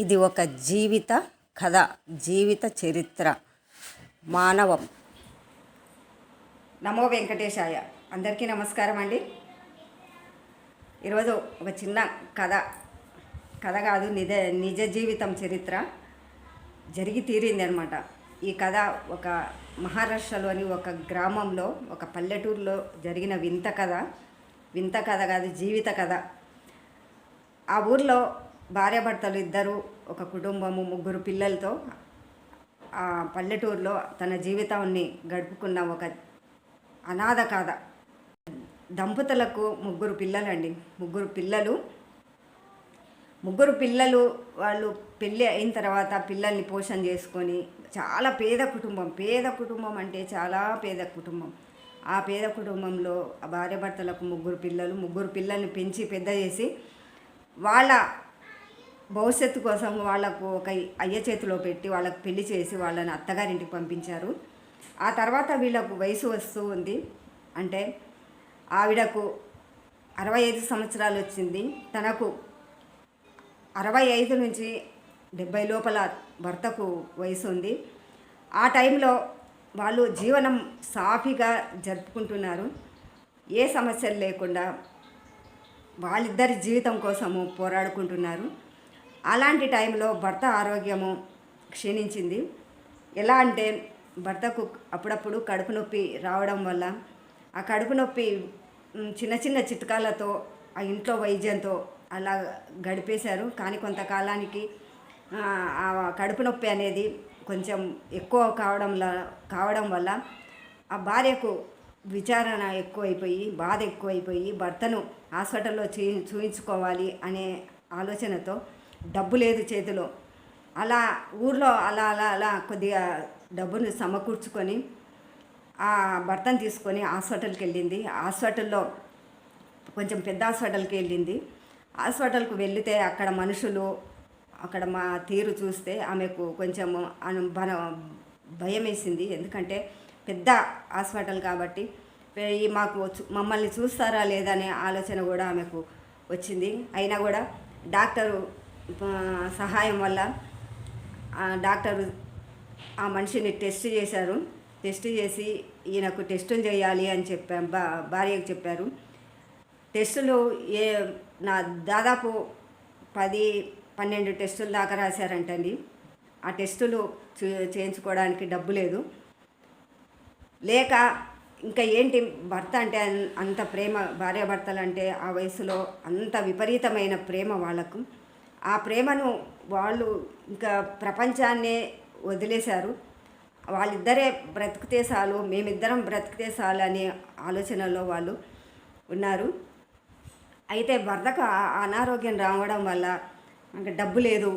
ఇది ఒక జీవిత కథ జీవిత చరిత్ర. మానవం. నమో వెంకటేశాయ. అందరికీ నమస్కారం అండి. ఈరోజు ఒక చిన్న కథ. కథ కాదు నిజ నిజ జీవితం చరిత్ర జరిగి తీరింది అనమాట ఈ కథ ఒక మహారాష్ట్రలోని ఒక గ్రామంలో ఒక పల్లెటూరులో జరిగిన వింత కథ. వింత కథ కాదు జీవిత కథ. ఆ ఊర్లో భార్యాభర్తలు ఇద్దరు ఒక కుటుంబము ముగ్గురు పిల్లలతో ఆ పల్లెటూరులో తన జీవితాన్ని గడుపుకున్న ఒక అనాథ కాథ దంపతులకు ముగ్గురు పిల్లలండి. ముగ్గురు పిల్లలు. ముగ్గురు పిల్లలు వాళ్ళు పెళ్ళి అయిన తర్వాత పిల్లల్ని పోషణ చేసుకొని చాలా పేద కుటుంబం. పేద కుటుంబం అంటే చాలా పేద కుటుంబం. ఆ పేద కుటుంబంలో ఆ భార్యాభర్తలకు ముగ్గురు పిల్లలు ముగ్గురు పిల్లల్ని పెంచి పెద్ద చేసి వాళ్ళ భవిష్యత్తు కోసం వాళ్ళకు ఒక అయ్య చేతిలో పెట్టి వాళ్ళకు పెళ్ళి చేసి వాళ్ళని అత్తగారింటికి పంపించారు. ఆ తర్వాత వీళ్ళకు వయసు వస్తూ ఉంది. అంటే ఆవిడకు అరవై ఐదు సంవత్సరాలు వచ్చింది. తనకు అరవై ఐదు నుంచి డెబ్బై లోపల భర్తకు వయసు ఉంది. ఆ టైంలో వాళ్ళు జీవనం సాఫీగా జరుపుకుంటున్నారు. ఏ సమస్యలు లేకుండా వాళ్ళిద్దరి జీవితం కోసము పోరాడుకుంటున్నారు. అలాంటి టైంలో భర్త ఆరోగ్యము క్షీణించింది. ఎలా అంటే భర్తకు అప్పుడప్పుడు కడుపు నొప్పి రావడం వల్ల ఆ కడుపు నొప్పి చిన్న చిన్న చిట్కాలతో ఆ ఇంట్లో వైద్యంతో అలా గడిపేశారు. కానీ కొంతకాలానికి ఆ, కడుపు నొప్పి అనేది కొంచెం ఎక్కువ కావడం కావడం వల్ల ఆ భార్యకు విచారణ ఎక్కువైపోయి బాధ ఎక్కువైపోయి భర్తను హాస్పిటల్లో చూ చూయించుకోవాలి అనే ఆలోచనతో డబ్బు లేదు చేతిలో. అలా ఊర్లో అలా అలా అలా కొద్దిగా డబ్బును సమకూర్చుకొని ఆ భర్తను తీసుకొని హాస్పిటల్కి వెళ్ళింది. హాస్పిటల్లో కొంచెం పెద్ద హాస్పిటల్కి వెళ్ళింది. హాస్పిటల్కి వెళితే అక్కడ మనుషులు అక్కడ మా తీరు చూస్తే ఆమెకు కొంచెం అను బన భయం వేసింది. ఎందుకంటే పెద్ద హాస్పిటల్ కాబట్టి మాకు మమ్మల్ని చూస్తారా లేదనే ఆలోచన కూడా ఆమెకు వచ్చింది. అయినా కూడా డాక్టరు సహాయం వల్ల ఆ ఆ మనిషిని టెస్ట్ చేశారు. టెస్ట్ చేసి ఈయనకు టెస్టులు చేయాలి అని చెప్పాం భా భార్యకు చెప్పారు. టెస్టులు ఏ నా దాదాపు పది పన్నెండు టెస్టులు దాకా రాశారంటండి. ఆ టెస్టులు చే- చేయించుకోవడానికి డబ్బు లేదు. లేక ఇంకా ఏంటి భర్త అంటే అన్- అంత ప్రేమ భార్యాభర్తలు అంటే ఆ వయసులో అంత విపరీతమైన ప్రేమ వాళ్ళకు. ఆ ప్రేమను వాళ్ళు ఇంకా ప్రపంచాన్నే వదిలేశారు. వాళ్ళిద్దరే బ్రతికితే చాలు మేమిద్దరం బ్రతికితే చాలు అనే ఆలోచనలో వాళ్ళు ఉన్నారు. అయితే భర్తకు అనారోగ్యం రావడం వల్ల ఇంకా డబ్బు లేదు.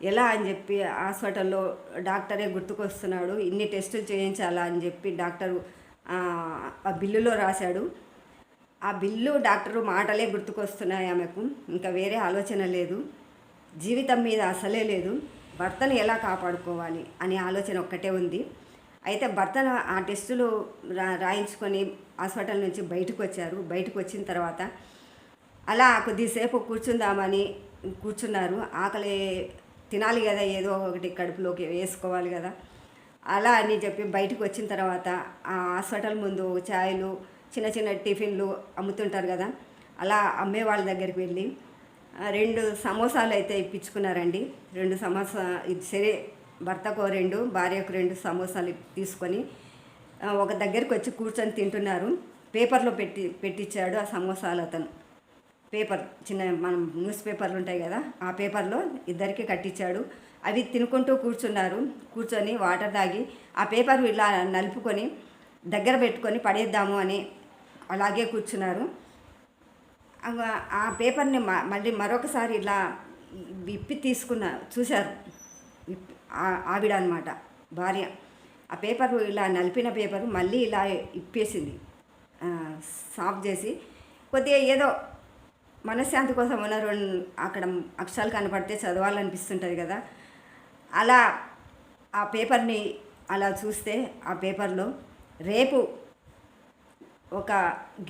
ఎలా అని చెప్పి హాస్పిటల్లో డాక్టరే గుర్తుకొస్తున్నాడు ఇన్ని టెస్టులు చేయించాలా అని చెప్పి డాక్టరు ఆ, ఆ బిల్లులో రాశాడు. ఆ బిల్లు డాక్టరు మాటలే గుర్తుకొస్తున్నాయి ఆమెకు ఇంకా వేరే ఆలోచన లేదు. జీవితం మీద అసలే లేదు. భర్తను ఎలా కాపాడుకోవాలి అనే ఆలోచన ఒక్కటే ఉంది. అయితే భర్తను ఆ టెస్టులు రా రాయించుకొని హాస్పిటల్ నుంచి బయటకు వచ్చారు బయటకు వచ్చిన తర్వాత అలా కొద్దిసేపు కూర్చుందామని కూర్చున్నారు. ఆకలి తినాలి కదా ఏదో ఒకటి కడుపులోకి వేసుకోవాలి కదా. అలా అని చెప్పి బయటకు వచ్చిన తర్వాత ఆ హాస్పిటల్ ముందు ఛాయలు చిన్న చిన్న టిఫిన్లు అమ్ముతుంటారు కదా. అలా అమ్మే వాళ్ళ దగ్గరికి వెళ్ళి రెండు సమోసాలు అయితే ఇప్పించుకున్నారండి. రెండు సమోసా ఇది సరే భర్తకు రెండు భార్యకు రెండు సమోసాలు తీసుకొని ఒక దగ్గరికి వచ్చి కూర్చొని తింటున్నారు. పేపర్లో పెట్టి పెట్టించాడు ఆ సమోసాలు అతను. పేపర్ చిన్న మనం న్యూస్ పేపర్లు ఉంటాయి కదా ఆ పేపర్లో ఇద్దరికి కట్టించాడు అవి తినుకుంటూ కూర్చున్నారు. కూర్చొని వాటర్ తాగి ఆ పేపర్ ఇలా నలుపుకొని దగ్గర పెట్టుకొని పడేద్దాము అని అలాగే కూర్చున్నారు. ఆ పేపర్ని మ- మళ్ళీ మరొకసారి ఇలా విప్పి తీసుకున్న చూశారు. ఆ- ఆవిడ అనమాట భార్య. ఆ పేపర్ ఇలా నలిపిన పేపర్ మళ్ళీ ఇలా ఇప్పేసింది. సాఫ్ చేసి కొద్దిగా ఏదో మనశ్శాంతి కోసం ఉన్న రెండు అక్కడ అక్షరాలు కనపడితే చదవాలనిపిస్తుంటుంది కదా. అలా ఆ పేపర్ని అలా చూస్తే ఆ పేపర్లో రేపు ఒక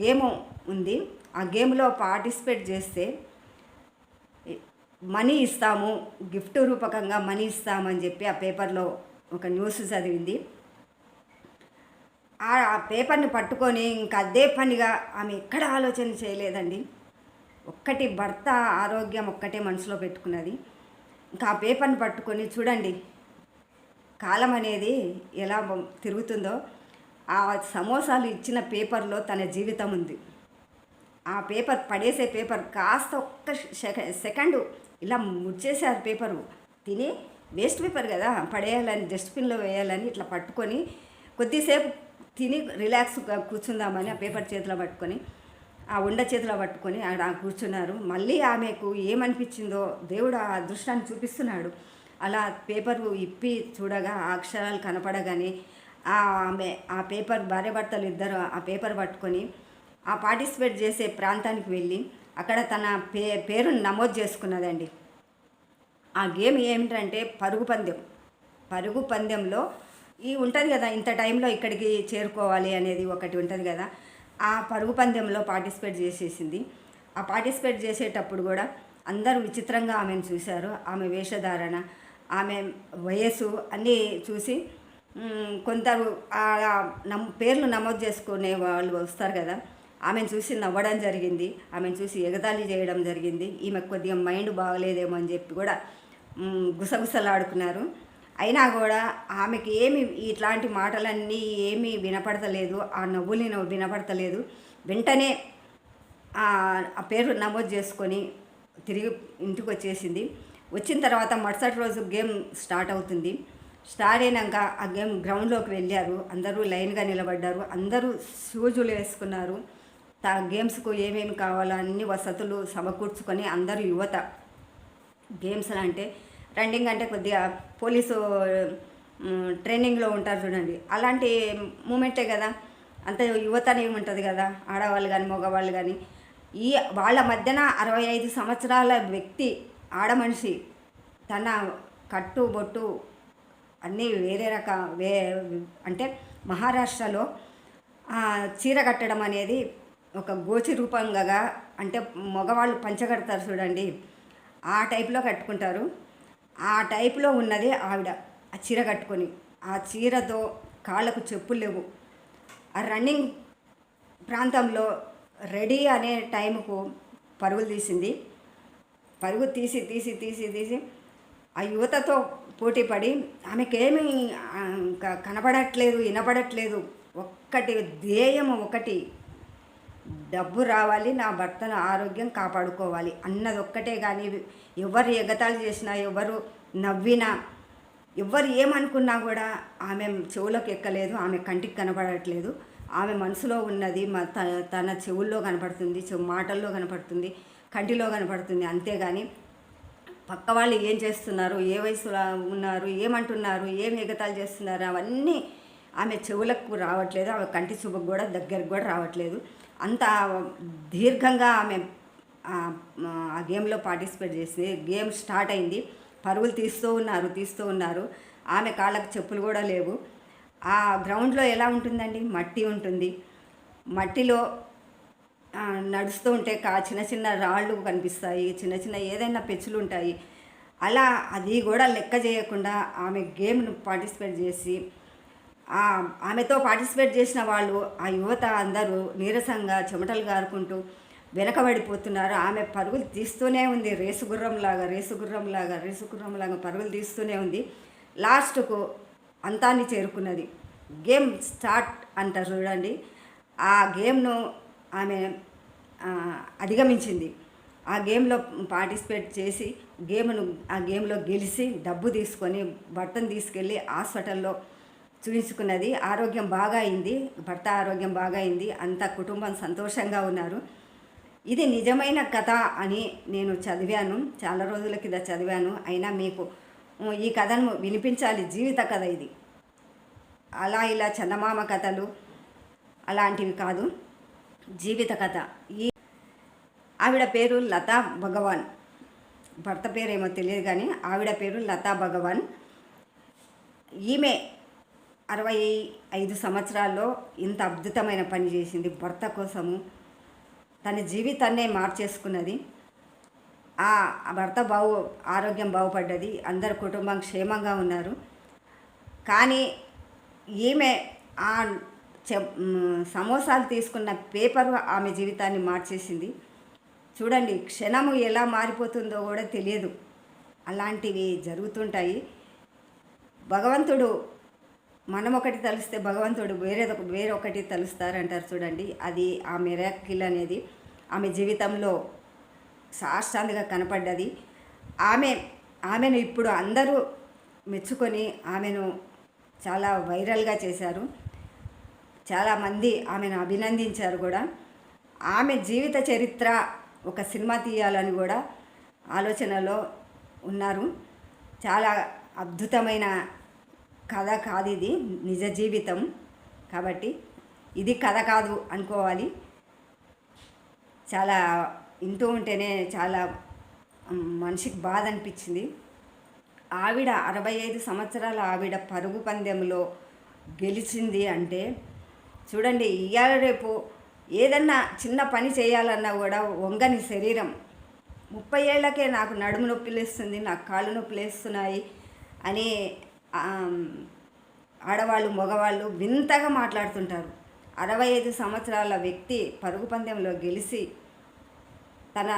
గేమ్ ఉంది. ఆ గేమ్లో పార్టిసిపేట్ చేస్తే మనీ ఇస్తాము గిఫ్ట్ రూపకంగా మనీ ఇస్తామని చెప్పి ఆ పేపర్లో ఒక న్యూస్ చదివింది. ఆ ఆ పేపర్ని పట్టుకొని ఇంకా అదే పనిగా ఆమె ఎక్కడ ఆలోచన చేయలేదండి. ఒక్కటి భర్త ఆరోగ్యం ఒక్కటే మనసులో పెట్టుకున్నది. ఇంకా ఆ పేపర్ని పట్టుకొని చూడండి కాలం అనేది ఎలా తిరుగుతుందో. ఆ సమోసాలు ఇచ్చిన పేపర్లో తన జీవితం ఉంది. ఆ పేపర్ పడేసే పేపర్ కాస్త ఒక్క సెకండ్ ఇలా ముడిచేసారు పేపరు. తిని వేస్ట్ పేపర్ కదా పడేయాలని డస్ట్బిన్లో వేయాలని ఇట్లా పట్టుకొని కొద్దిసేపు తిని రిలాక్స్గా కూర్చుందామని ఆ పేపర్ చేతిలో పట్టుకొని ఆ ఉండ చేతిలో పట్టుకొని ఆడ కూర్చున్నారు. మళ్ళీ ఆమెకు ఏమనిపించిందో దేవుడు ఆ అదృష్టాన్ని చూపిస్తున్నాడు. అలా పేపరు ఇప్పి చూడగా ఆ అక్షరాలు కనపడగానే ఆ ఆమె ఆ పేపర్ భార్యాభర్తలు ఇద్దరు ఆ పేపర్ పట్టుకొని ఆ పార్టిసిపేట్ చేసే ప్రాంతానికి వెళ్ళి అక్కడ తన పే పేరును నమోదు చేసుకున్నదండి. ఆ గేమ్ ఏమిటంటే పరుగు పందెం. పరుగు పందెంలో ఈ ఉంటుంది కదా ఇంత టైంలో ఇక్కడికి చేరుకోవాలి అనేది ఒకటి ఉంటుంది కదా ఆ పరుగు పందెంలో పార్టిసిపేట్ చేసేసింది. ఆ పార్టిసిపేట్ చేసేటప్పుడు కూడా అందరూ విచిత్రంగా ఆమెను చూశారు. ఆమె వేషధారణ ఆమె వయస్సు అన్నీ చూసి కొందరు ఆ నమ్ పేర్లు నమోదు చేసుకునే వాళ్ళు వస్తారు కదా ఆమెను చూసి నవ్వడం జరిగింది. ఆమెను చూసి ఎగతాళి చేయడం జరిగింది. ఈమె కొద్దిగా మైండ్ బాగలేదేమో అని చెప్పి కూడా గుసగుసలాడుకున్నారు. అయినా కూడా ఆమెకి ఏమి ఇట్లాంటి మాటలన్నీ ఏమీ వినపడతలేదు. ఆ నవ్వులు నవ్వు వినపడతలేదు. వెంటనే ఆ ఆ పేరు నమోదు చేసుకొని తిరిగి ఇంటికి వచ్చేసింది. వచ్చిన తర్వాత మరుసటి రోజు గేమ్ స్టార్ట్ అవుతుంది. స్టార్ట్ అయినాక ఆ గేమ్ గ్రౌండ్లోకి వెళ్ళారు. అందరూ లైన్గా నిలబడ్డారు. అందరూ షూజులు వేసుకున్నారు. తా గేమ్స్కు ఏమేమి కావాలో అన్ని వసతులు సమకూర్చుకొని అందరూ యువత గేమ్స్ అంటే రన్నింగ్ అంటే కొద్దిగా పోలీసు ట్రైనింగ్లో ఉంటారు చూడండి. అలాంటి మూమెంటే కదా. అంత యువతనే ఉంటుంది కదా. ఆడవాళ్ళు కానీ మగవాళ్ళు కానీ ఈ వాళ్ళ మధ్యన అరవై ఐదు సంవత్సరాల వ్యక్తి ఆడమనిషి తన కట్టు బొట్టు అన్నీ వేరే రక వే అంటే మహారాష్ట్రలో చీర కట్టడం అనేది ఒక గోచి రూపంగా అంటే మగవాళ్ళు పంచగడతారు చూడండి ఆ టైప్లో కట్టుకుంటారు. ఆ టైప్లో ఉన్నది ఆవిడ ఆ చీర కట్టుకొని. ఆ చీరతో కాళ్ళకు చెప్పులు లేవు. ఆ రన్నింగ్ ప్రాంతంలో రెడీ అనే టైంకు పరుగులు తీసింది. పరుగు తీసి తీసి తీసి తీసి ఆ యువతతో పోటీ పడి ఆమెకేమీ ఇంకా కనపడట్లేదు వినపడట్లేదు. ఒక్కటి ధ్యేయం ఒకటి. డబ్బు రావాలి నా భర్తను ఆరోగ్యం కాపాడుకోవాలి అన్నది ఒక్కటే కానీ ఎవరు ఎగతాళి చేసినా ఎవరు నవ్వినా ఎవరు ఏమనుకున్నా కూడా ఆమె చెవులకు ఎక్కలేదు ఆమె కంటికి కనపడట్లేదు. ఆమె మనసులో ఉన్నది మ- తన తన చెవుల్లో కనపడుతుంది చెవు మాటల్లో కనపడుతుంది కంటిలో కనపడుతుంది. అంతేగాని పక్క వాళ్ళు ఏం చేస్తున్నారు ఏ వయసులో ఉన్నారు ఏమంటున్నారు ఏం ఎగతాలు చేస్తున్నారు అవన్నీ ఆమె చెవులకు రావట్లేదు ఆమె కంటి చూపుకు కూడా దగ్గరకు కూడా రావట్లేదు. అంత దీర్ఘంగా ఆమె ఆ గేమ్లో పార్టిసిపేట్ చేసి గేమ్ స్టార్ట్ అయింది. పరుగులు తీస్తూ ఉన్నారు తీస్తూ ఉన్నారు. ఆమె కాళ్ళకు చెప్పులు కూడా లేవు. ఆ గ్రౌండ్లో ఎలా ఉంటుందండి? మట్టి ఉంటుంది. మట్టిలో నడుస్తూ ఉంటే కా చిన్న చిన్న రాళ్ళు కనిపిస్తాయి. చిన్న చిన్న ఏదైనా పెచ్చులు ఉంటాయి. అలా అది కూడా లెక్క చేయకుండా ఆమె గేమ్ను పార్టిసిపేట్ చేసి ఆమెతో పార్టిసిపేట్ చేసిన వాళ్ళు ఆ యువత అందరూ నీరసంగా చెమటలు గారుకుంటూ వెనకబడిపోతున్నారు. ఆమె పరుగులు తీస్తూనే ఉంది. రేసు గుర్రంలాగా రేసు గుర్రంలాగా రేసు గుర్రంలాగా పరుగులు తీస్తూనే ఉంది. లాస్ట్కు అంతాన్ని చేరుకున్నది. గేమ్ స్టార్ట్ అంటారు చూడండి. ఆ గేమ్ను ఆమె అధిగమించింది. ఆ గేమ్లో పార్టిసిపేట్ చేసి గేమ్ను ఆ గేమ్లో గెలిచి డబ్బు తీసుకొని భర్తను తీసుకెళ్ళి హాస్పిటల్లో చూపించుకున్నది. ఆరోగ్యం బాగా అయింది భర్త ఆరోగ్యం బాగా అయింది అంతా కుటుంబం సంతోషంగా ఉన్నారు. ఇది నిజమైన కథ అని నేను చదివాను. చాలా రోజుల కింద చదివాను. అయినా మీకు ఈ కథను వినిపించాలి జీవిత కథ ఇది. అలా ఇలా చందమామ కథలు అలాంటివి కాదు. జీవిత కథ. ఈ ఆవిడ పేరు లతా భగవాన్. భర్త పేరేమో తెలియదు కానీ ఆవిడ పేరు లతా భగవాన్. ఈమె అరవై ఐదు సంవత్సరాల్లో ఇంత అద్భుతమైన పని చేసింది భర్త కోసము. తన జీవితాన్నే మార్చేసుకున్నది. ఆ భర్త బాగు ఆరోగ్యం బాగుపడ్డది. అందరు కుటుంబం క్షేమంగా ఉన్నారు. కానీ ఈమె ఆ సమోసాలు తీసుకున్న పేపర్ ఆమె జీవితాన్ని మార్చేసింది. చూడండి క్షణము ఎలా మారిపోతుందో కూడా తెలియదు. అలాంటివి జరుగుతుంటాయి. భగవంతుడు మనం ఒకటి తలిస్తే భగవంతుడు వేరేదొక వేరొకటి తలుస్తారంటారు చూడండి. అది ఆ మిరాకిల్ అనేది ఆమె జీవితంలో సాష్టాంతగా కనపడ్డది. ఆమె ఆమెను ఇప్పుడు అందరూ మెచ్చుకొని ఆమెను చాలా వైరల్గా చేశారు. చాలామంది ఆమెను అభినందించారు కూడా. ఆమె జీవిత చరిత్ర ఒక సినిమా తీయాలని కూడా ఆలోచనలో ఉన్నారు. చాలా అద్భుతమైన కథ కాదు ఇది నిజ జీవితం. కాబట్టి ఇది కథ కాదు అనుకోవాలి. చాలా వింటూ ఉంటేనే చాలా మనిషికి బాధ అనిపించింది. ఆవిడ అరవై ఐదు సంవత్సరాల ఆవిడ పరుగు పందెంలో గెలిచింది అంటే చూడండి ఇవాళ రేపు ఏదన్నా చిన్న పని చేయాలన్నా కూడా వంగని శరీరం. ముప్పై ఏళ్ళకే నాకు నడుము నొప్పి లేస్తుంది నాకు కాళ్ళు నొప్పి లేస్తున్నాయి అని ఆడవాళ్ళు మగవాళ్ళు వింతగా మాట్లాడుతుంటారు. అరవై ఐదు సంవత్సరాల వ్యక్తి పరుగు పందెంలో గెలిచి తన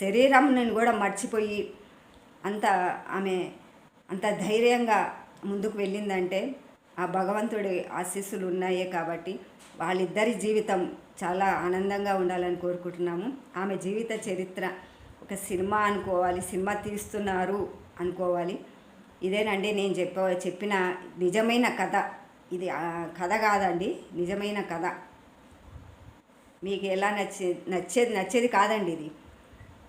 శరీరంని కూడా మర్చిపోయి అంత ఆమె అంత ధైర్యంగా ముందుకు వెళ్ళిందంటే ఆ భగవంతుడి ఆశీస్సులు ఉన్నాయే కాబట్టి వాళ్ళిద్దరి జీవితం చాలా ఆనందంగా ఉండాలని కోరుకుంటున్నాము. ఆమె జీవిత చరిత్ర ఒక సినిమా అనుకోవాలి సినిమా తీస్తున్నారు అనుకోవాలి. ఇదేనండి నేను చెప్ప చెప్పిన నిజమైన కథ. ఇది ఆ, కథ కాదండి నిజమైన కథ. మీకు ఎలా నచ్చే నచ్చేది నచ్చేది కాదండి ఇది.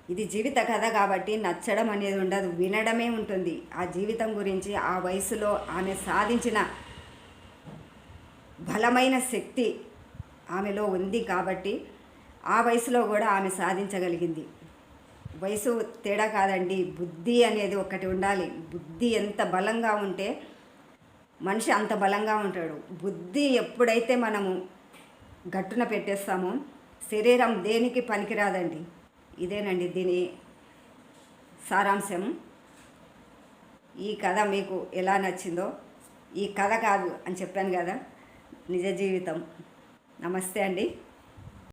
ఇది జీవిత కథ కాబట్టి నచ్చడం అనేది ఉండదు వినడమే ఉంటుంది. ఆ జీవితం గురించి ఆ వయసులో ఆమె సాధించిన బలమైన శక్తి ఆమెలో ఉంది కాబట్టి ఆ వయసులో కూడా ఆమె సాధించగలిగింది. వయసు తేడా కాదండి. బుద్ధి అనేది ఒకటి ఉండాలి. బుద్ధి ఎంత బలంగా ఉంటే మనిషి అంత బలంగా ఉంటాడు. బుద్ధి ఎప్పుడైతే మనము గట్టున పెట్టేస్తామో శరీరం దేనికి పనికిరాదండి. ఇదేనండి దీని సారాంశం. ఈ కథ మీకు ఎలా నచ్చిందో ఈ కథ కాదు అని చెప్పాను కదా నిజ జీవితం. నమస్తే అండి.